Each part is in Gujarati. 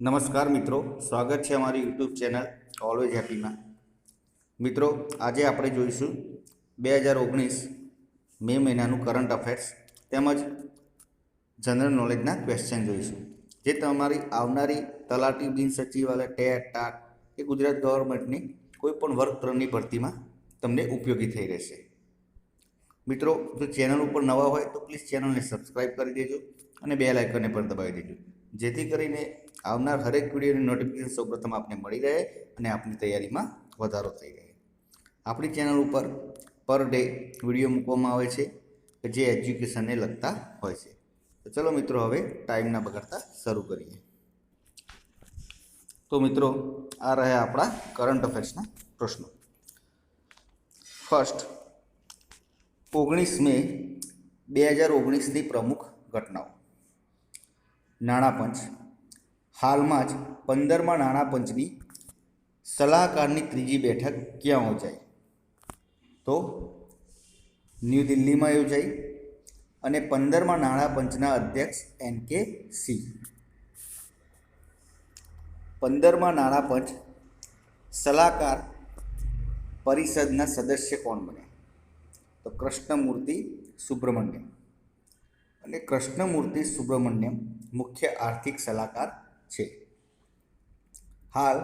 નમસ્કાર મિત્રો, સ્વાગત છે અમારી યુટ્યુબ ચેનલ ઓલવેઝ હેપીમાં મિત્રો, આજે આપણે જોઈશું બે હજાર ઓગણીસ મે મહિનાનું કરંટ અફેર્સ તેમજ જનરલ નોલેજના ક્વેશ્ચન જોઈશું. જે તમારી આવનારી તલાટી બિન સચિવાલય, ટેટ, ટાટ કે ગુજરાત ગવર્મેન્ટની કોઈપણ વર્ગ ત્રણની ભરતીમાં તમને ઉપયોગી થઈ રહેશે. મિત્રો, જો ચેનલ ઉપર નવા હોય તો પ્લીઝ ચેનલને સબસ્ક્રાઈબ કરી દેજો અને બે લાઇકનને પણ દબાવી દેજો. જેથી કરીને આવનાર હરેક વિડીયોની નોટિફિકેશન સૌપ્રથમ આપને મળી રહે અને આપની તૈયારીમાં વધારો થઈ રહે. આપણી ચેનલ ઉપર પર ડે વીડિયો મૂકવામાં આવે છે જે એજ્યુકેશનને લગતા હોય છે. તો ચલો મિત્રો હવે ટાઈમના બગાડતા શરૂ કરીએ. તો મિત્રો, આ રહ્યા આપણા કરંટ અફેર્સના પ્રશ્નો. ફર્સ્ટ ઓગણીસ મે બે હજાર ઓગણીસની પ્રમુખ ઘટનાઓ. નાણાં પંચ હાલમાં જ પંદરમાં નાણાં પંચની સલાહકારની ત્રીજી બેઠક ક્યાં યોજાઈ? તો ન્યૂ દિલ્હીમાં યોજાઈ અને પંદરમાં નાણાં પંચના અધ્યક્ષ એન કે સી પંદરમાં નાણાં પંચ સલાહકાર પરિષદના સદસ્ય કોણ બન્યા? તો કૃષ્ણમૂર્તિ સુબ્રમણ્યમ. અને કૃષ્ણમૂર્તિ સુબ્રમણ્યમ મુખ્ય આર્થિક સલાહકાર છે. હાલ,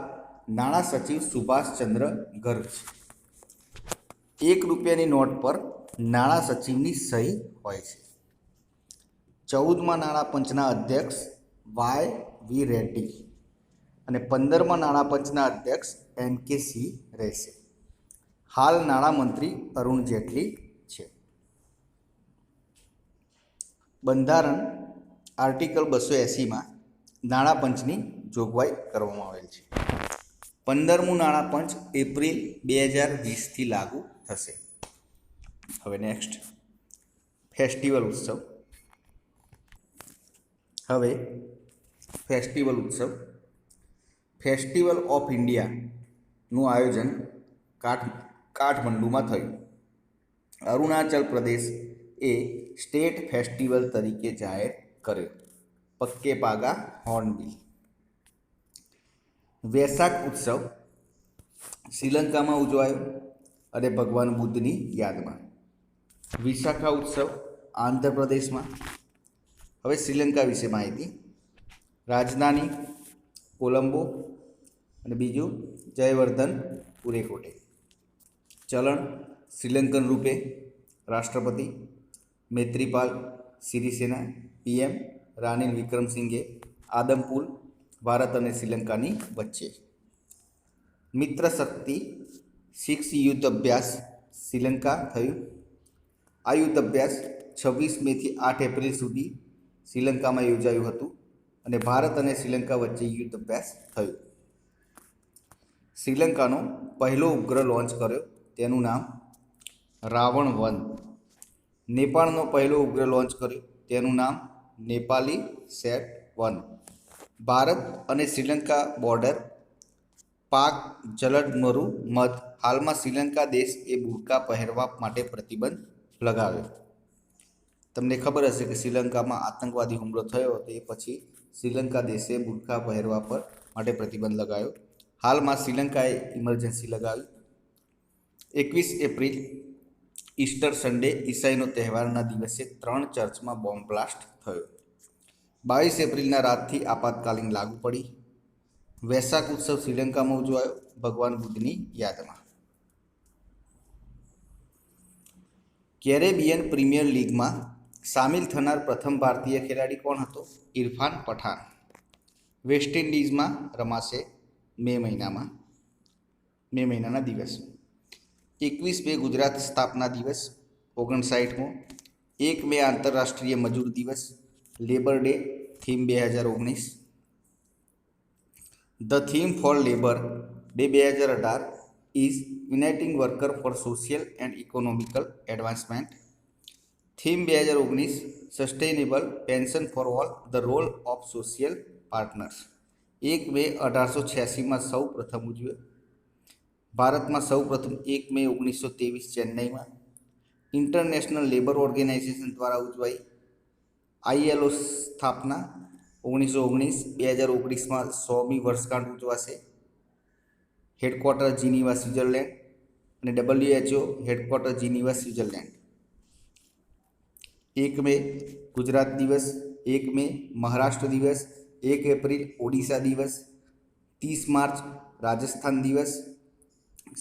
નાણાં સચિવ સુભાષચંદ્ર ગર્ગ છે. એક રૂપિયાની નોટ પર નાણાં સચિવની સહી હોય છે. ચૌદમાં નાણાં પંચના અધ્યક્ષ વાય વી રેડ્ડી અને પંદરમાં નાણાં પંચના અધ્યક્ષ એન કે સી રહેશે. હાલ નાણામંત્રી અરુણ જેટલી છે. બંધારણ આર્ટિકલ બસો એંસીમાં નાણાં પંચની જોગવાઈ કરવામાં આવેલ છે. પંદરમું નાણાં પંચ એપ્રિલ બે હજાર વીસથી લાગુ થશે. હવે નેક્સ્ટ ફેસ્ટિવલ ઉત્સવ. હવે ફેસ્ટિવલ ઉત્સવ. ફેસ્ટિવલ ઓફ ઇન્ડિયાનું આયોજન કાઠ, કાઠમંડુમાં થયું. અરુણાચલ પ્રદેશ એ સ્ટેટ ફેસ્ટિવલ તરીકે જાહેર કર્યો. પક્કે પાગા હોર્નબિલ. વેસાક ઉત્સવ શ્રીલંકામાં ઉજવાયો અને ભગવાન બુદ્ધની યાદમાં. વિશાખા ઉત્સવ આંધ્રપ્રદેશમાં. હવે શ્રીલંકા વિશે માહિતી. રાજધાની કોલંબો અને બીજું જયવર્ધન પુરેકોટે. ચલણ શ્રીલંકન રૂપે રાષ્ટ્રપતિ મૈત્રીપાલ, સિરિસેના, પીએમ રાનિલ વિક્રમસિંઘે આદમપુર ભારત અને શ્રીલંકાની વચ્ચે. મિત્ર શક્તિ સિક્સ યુદ્ધ અભ્યાસ, શ્રીલંકા થયું. આ યુદ્ધ અભ્યાસ છવ્વીસ મેથી આઠ એપ્રિલ સુધી શ્રીલંકામાં યોજાયું હતું અને ભારત અને શ્રીલંકા વચ્ચે યુદ્ધ અભ્યાસ થયો. શ્રીલંકાનો પહેલો ઉપગ્રહ લોન્ચ કર્યો. તેનું નામ રાવણ વન. નેપાળનો પહેલો ઉપગ્રહ લોન્ચ કર્યો. તેનું નામ નેપાલી સેટ વન. ભારત અને શ્રીલંકા બોર્ડર પાક જલડમરુ મધ. હાલમાં શ્રીલંકા દેશ એ બુરકા પહેરવા માટે પ્રતિબંધ લગાવ્યો. તમને ખબર હશે કે શ્રીલંકામાં આતંકવાદી હુમલો થયો તે પછી શ્રીલંકા દેશે બુરકા પહેરવા પર માટે પ્રતિબંધ લગાવ્યો. હાલમાં શ્રીલંકાએ ઇમરજન્સી લગાવી. એકવીસ એપ્રિલ ઈસ્ટર સન્ડે ઈસાઈનો તહેવારના દિવસે ત્રણ ચર્ચમાં બોમ્બ બ્લાસ્ટ થયો. બાવીસ એપ્રિલના રાતથી આપાતકાલીન લાગુ પડી. વૈશાખ ઉત્સવ શ્રીલંકામાં ઉજવાયો ભગવાન બુદ્ધની યાદમાં. કેરેબિયન પ્રીમિયર લીગમાં સામેલ થનાર પ્રથમ ભારતીય ખેલાડી કોણ હતો? ઇરફાન પઠાણ. વેસ્ટ ઇન્ડિઝમાં રમાશે મે મહિનામાં. મે મહિનાના દિવસ. એકવીસ મે ગુજરાત સ્થાપના દિવસ ઓગણસાઠમો એક મે આંતરરાષ્ટ્રીય મજૂર દિવસ લેબર ડે થીમ બે હજાર ઓગણીસ the theme for labour day બે હજાર અઢાર is uniting worker for social and economical advancement theme બે હજાર ઓગણીસ sustainable pension for all the role of social partners એક મે અઢારસો છ્યાસીમાં સૌ પ્રથમ ઉજવ્યો ભારતમાં સૌ પ્રથમ એક મે ઓગણીસો ત્રેવીસ ચેન્નઈમાં ઇન્ટરનેશનલ લેબર ઓર્ગેનાઇઝેશન દ્વારા ઉજવાઈ. આઈએલઓ સ્થાપના ઓગણીસો ઓગણીસ, બે હજાર ઓગણીસમાં સોમી વર્ષગાંઠ ઉજવાશે. હેડક્વાર્ટર જીનીવા સ્વિટ્ઝરલેન્ડ અને ડબલ્યુએચઓ હેડક્વાર્ટર જીનીવા સ્વિટ્ઝરલેન્ડ એક મે ગુજરાત દિવસ, એક મે મહારાષ્ટ્ર દિવસ, એક એપ્રિલ ઓડિશા દિવસ, ત્રીસ માર્ચ રાજસ્થાન દિવસ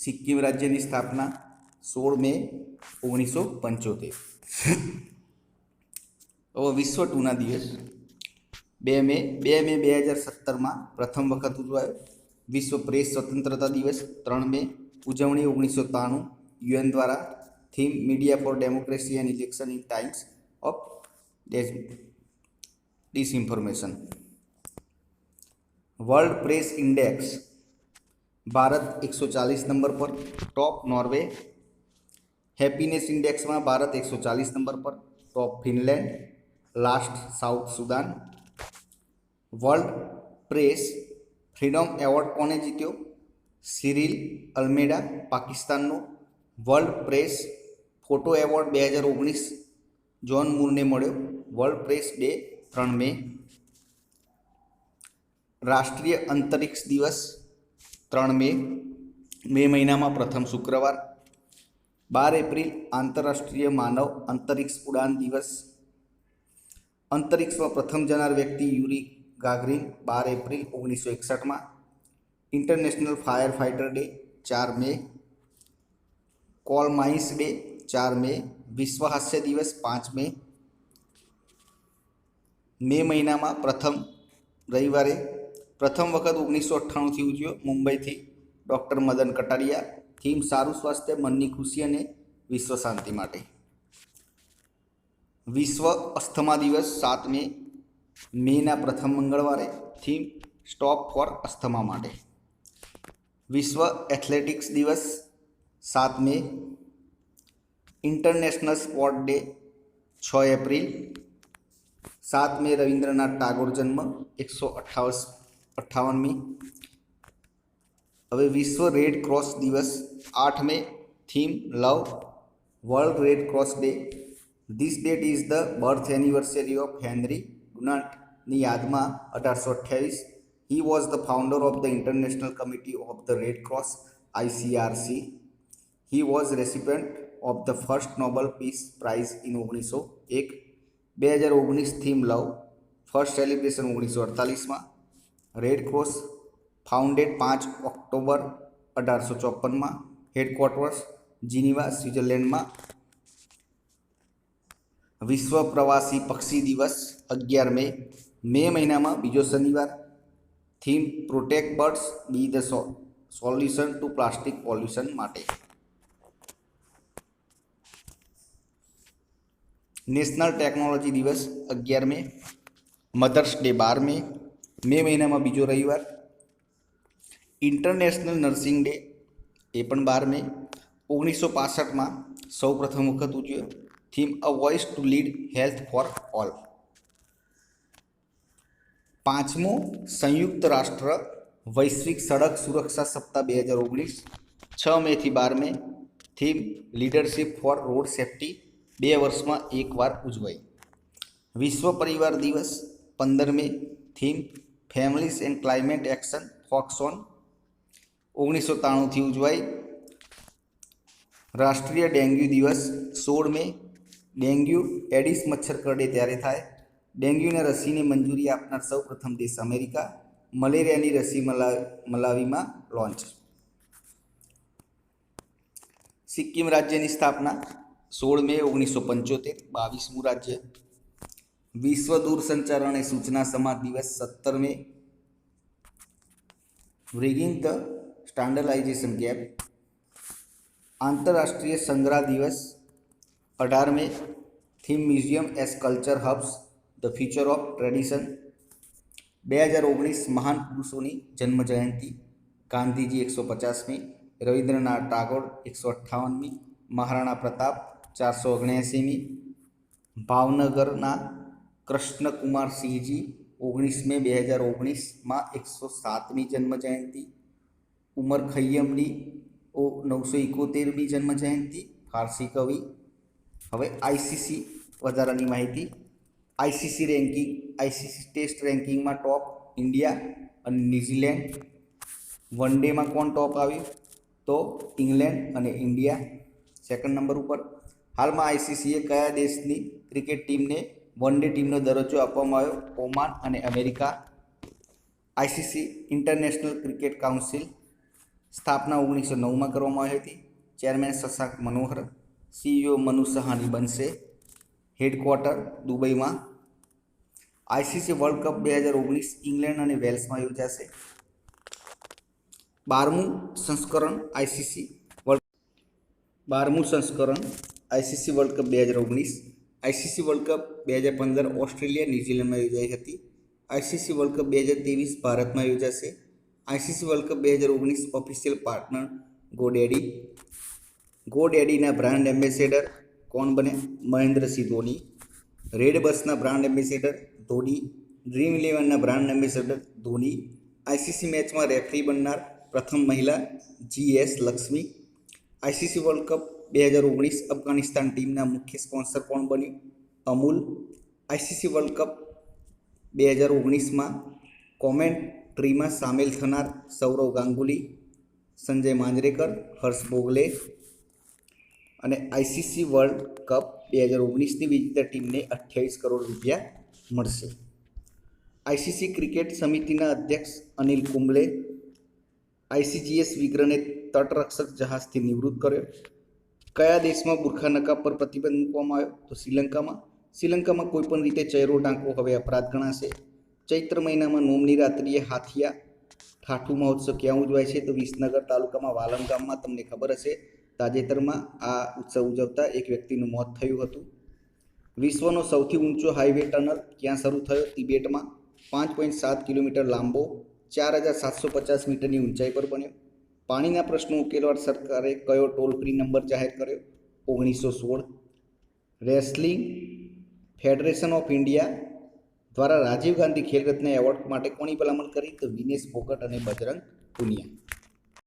સિક્કિમ રાજ્યની સ્થાપના સોળ મે ઓગણીસો પંચોતેર. હવે વિશ્વ ટૂના દિવસ. બે મે બે મે બે હજાર સત્તરમાં પ્રથમ વખત ઉજવાયો. વિશ્વ પ્રેસ સ્વતંત્રતા દિવસ, ત્રણ મે ઉજવણી ઓગણીસો ત્રાણું. યુએન દ્વારા theme media for democracy and election in times of disinformation. World press index Bharat એકસો ચાલીસ નંબર પર ટોપ નોર્વે હેપીનેસ ઇન્ડેક્સમાં ભારત એકસો ચાલીસ નંબર પર top Finland last South Sudan world press freedom award કોને જીત્યો સિરિલ અલ્મેડા પાકિસ્તાનનો વર્લ્ડ પ્રેસ ફોટો એવોર્ડ બે હજાર ઓગણીસ જોન મૂરને મળ્યો વર્લ્ડ પ્રેસ ડે ત્રણ મે રાષ્ટ્રીય અંતરિક્ષ દિવસ ત્રણ મે મે મહિનામાં પ્રથમ શુક્રવાર, બાર એપ્રિલ આંતરરાષ્ટ્રીય માનવ અંતરિક્ષ ઉડાન દિવસ. અંતરિક્ષમાં પ્રથમ જનાર વ્યક્તિ યુરી ગાગરીન, બાર એપ્રિલ ઓગણીસો એકસઠમાં. ઇન્ટરનેશનલ ફાયર ફાઇટર ડે, ચાર મે. કોલ માઇન્સ ડે, ચાર મે. વિશ્વ હાસ્ય દિવસ, પાંચ મે. મે મહિનામાં પ્રથમ રવિવારે પ્રથમ વખત ઓગણીસો અઠ્ઠાણુંથી ઉજવ્યો મુંબઈથી ડૉક્ટર મદન કટારિયા. થીમ સારું સ્વાસ્થ્ય, મનની ખુશી અને વિશ્વ શાંતિ માટે. વિશ્વ અસ્થમા દિવસ સાત મે, મેના પ્રથમ મંગળવારે થીમ સ્ટોપ ફોર અસ્થમા માટે. વિશ્વ એથ્લેટિક્સ દિવસ સાત મે, ઇન્ટરનેશનલ સ્પોર્ટ ડે છ એપ્રિલ. સાત મે રવિન્દ્રનાથ ટાગોર જન્મ, એકસો અઠ્ઠાવસ અઠ્ઠાવનમી. હવે વિશ્વ રેડ ક્રોસ દિવસ આઠ May theme love world Red Cross day. This date is the birth anniversary of Henry Dunant યાદમાં અઢારસો અઠ્યાવીસ. He was the founder of the international committee of the Red Cross ICRC he was recipient of the first Nobel peace prize in ઓગણીસો એક. બે હજાર ઓગણીસ થીમ લવ ફર્સ્ટ સેલિબ્રેશન ઓગણીસો અડતાલીસમાં. રેડ ક્રોસ ફાઉન્ડેડ પાંચ ઓક્ટોબર અઢારસો ચોપનમાં હેડક્વાર્ટર્સ જીનીવા, સ્વિટ્ઝરલેન્ડમાં વિશ્વ પ્રવાસી પક્ષી દિવસ અગિયાર મે. મે મહિનામાં બીજો શનિવાર. Theme protect birds be the solution to plastic pollution માટે. નેશનલ ટેકનોલોજી દિવસ અગિયાર મે. મધર્સ ડે બાર મે. મે મહિનામાં બીજો રવિવાર. ઇન્ટરનેશનલ નર્સિંગ ડે એ પણ બાર મે ઓગણીસો પાસઠમાં સૌ પ્રથમ વખત ઉજવ્યો. Theme a voice to lead health for all પાંચમો, સંયુક્ત રાષ્ટ્ર, વૈશ્વિક સડક સુરક્ષા સપ્તાહ બે હજાર ઓગણીસ. છ મેથી બાર May theme leadership for road safety બે વર્ષમાં એકવાર ઉજવાય. વિશ્વ પરિવાર દિવસ પંદર May theme families and climate action ફોક્સોન ઓગણીસો ત્રાણુંથી ઉજવાય. રાષ્ટ્રીય ડેન્ગ્યુ દિવસ સોળ મે. ડેન્ગ્યુ એડિસ મચ્છર કરડે ત્યારે થાય. ડેન્ગ્યુના રસીને મંજૂરી આપનાર સૌ પ્રથમ દેશ અમેરિકા. મલેરિયાની રસી મલા, મલાવીમાં લોન્ચ. સિક્કિમ રાજ્યની સ્થાપના સોળ મે ઓગણીસો પંચોતેર, બાવીસમું રાજ્ય. વિશ્વ દૂરસંચાર અને સૂચના સમાજ દિવસ સત્તર મે બ્રિગિંગ ધ સ્ટાન્ડર્ડાઇઝેશન ગેપ આંતરરાષ્ટ્રીય સંગ્રહ દિવસ અઢાર May theme museum as culture hubs the future of tradition બે હજાર ઓગણીસ મહાન પુરુષોની જન્મ જયંતિ ગાંધીજી એકસો પચાસમી, રવિન્દ્રનાથ ટાગોર એકસો અઠ્ઠાવનમી, મહારાણા પ્રતાપ ચારસો ઓગણએંસીમી ભાવનગરના કૃષ્ણકુમાર સિંહજી ઓગણીસ મે બે હજાર ઓગણીસમાં એકસો સાતમી જન્મ જયંતિ ઉમર ખૈયમની ઓ નવસો એકોતેરમી જન્મ જયંતિ ફારસી કવિ. હવે આઈસીસી વધારાની માહિતી. આઈસીસી રેન્કિંગ આઈસીસી ટેસ્ટ રેન્કિંગમાં ટોપ ઇન્ડિયા અને ન્યૂઝીલેન્ડ. વન ડેમાં કોણ ટોપ આવ્યું? તો ઇંગ્લેન્ડ અને ઇન્ડિયા. સેકન્ડ નંબર ઉપર. હાલમાં આઈસીસીએ કયા દેશની ક્રિકેટ ટીમને વન ડે ટીમનો દરજ્જો આપવામાં આવ્યો. ઓમાન અને America. ICC international cricket council સ્થાપના ઓગણીસો નવમાં કરવામાં આવી હતી. ચેરમેન શશાંક મનોહર, સીઈઓ મનુ સહાની બનશે. હેડક્વાર્ટર દુબઈમાં. આઈસીસી વર્લ્ડ કપ બે હજાર ઓગણીસ ઇંગ્લેન્ડ અને વેલ્સમાં યોજાશે. બારમું સંસ્કરણ આઈસીસી વર્લ્ડ બારમું સંસ્કરણ આઈસીસી વર્લ્ડ કપ બે હજાર ઓગણીસ. આઈસીસી વર્લ્ડ કપ બે હજાર પંદર ઓસ્ટ્રેલિયા ન્યૂઝીલેન્ડમાં યોજાઈ હતી. આઈસીસી વર્લ્ડ કપ બે હજાર ત્રેવીસ ભારતમાં યોજાશે. આઈસીસી વર્લ્ડ કપ બે હજાર ઓગણીસ ઓફિશિયલ પાર્ટનર ગોડેડી. ગોડેડીના બ્રાન્ડ એમ્બેસેડર કોણ બને? મહેન્દ્રસિંહ ધોની. રેડ બસના બ્રાન્ડ એમ્બેસેડર ધોની. ડ્રીમ ઇલેવનના બ્રાન્ડ એમ્બેસેડર ધોની. આઈસીસી મેચમાં રેફરી બનનાર પ્રથમ મહિલા G S Lakshmi. ICC world cup બે હજાર ઓગણીસ અફઘાનિસ્તાન ટીમના મુખ્ય સ્પોન્સર કોણ બન્યું? અમૂલ આઈસીસી વર્લ્ડ કપ બે હજાર ઓગણીસમાં કોમેન્ટ્રીમાં સામેલ થનાર સૌરવ ગાંગુલી, સંજય માંજરેકર, હર્ષ બોગલે અને આઈસીસી વર્લ્ડ કપ બે હજાર ઓગણીસની વિજેતા ટીમને અઠ્યાવીસ કરોડ રૂપિયા મળશે. આઈસીસી ક્રિકેટ સમિતિના અધ્યક્ષ અનિલ કુંબલે આઈસીજીએસ વિગ્રહને તટરક્ષક જહાજથી નિવૃત્ત કર્યો. કયા દેશમાં બુરખા નકાબ પર પ્રતિબંધ મૂકવામાં આવ્યો? તો શ્રીલંકામાં. શ્રીલંકામાં કોઈ પણ રીતે ચહેરો ટાંકો હવે અપરાધ ગણાશે. ચૈત્ર મહિનામાં નોમની રાત્રિએ હાથિયા ઠાઠું મહોત્સવ ક્યાં ઉજવાય છે? તો વિસનગર તાલુકામાં વાલમ ગામમાં તમને ખબર હશે. તાજેતરમાં આ ઉત્સવ ઉજવતા એક વ્યક્તિનું મોત થયું હતું. વિશ્વનો સૌથી ઊંચો હાઈવે ટનલ ક્યાં શરૂ થયો? તિબેટમાં પાંચ પોઈન્ટ સાત કિલોમીટર લાંબો, ચાર હજાર સાતસો પચાસ મીટરની ઊંચાઈ પર બન્યો. પાણીના પ્રશ્નો ઉકેલવા સરકારે કયો ટોલ ફ્રી નંબર જાહેર કર્યો? ઓગણીસો સોળ. રેસલિંગ ફેડરેશન ઓફ ઇન્ડિયા દ્વારા રાજીવ ગાંધી ખેલરત્ન એવોર્ડ માટે કોની ભલામણ કરી? તો વિનેશ ફોગટ અને બજરંગ પુનિયા.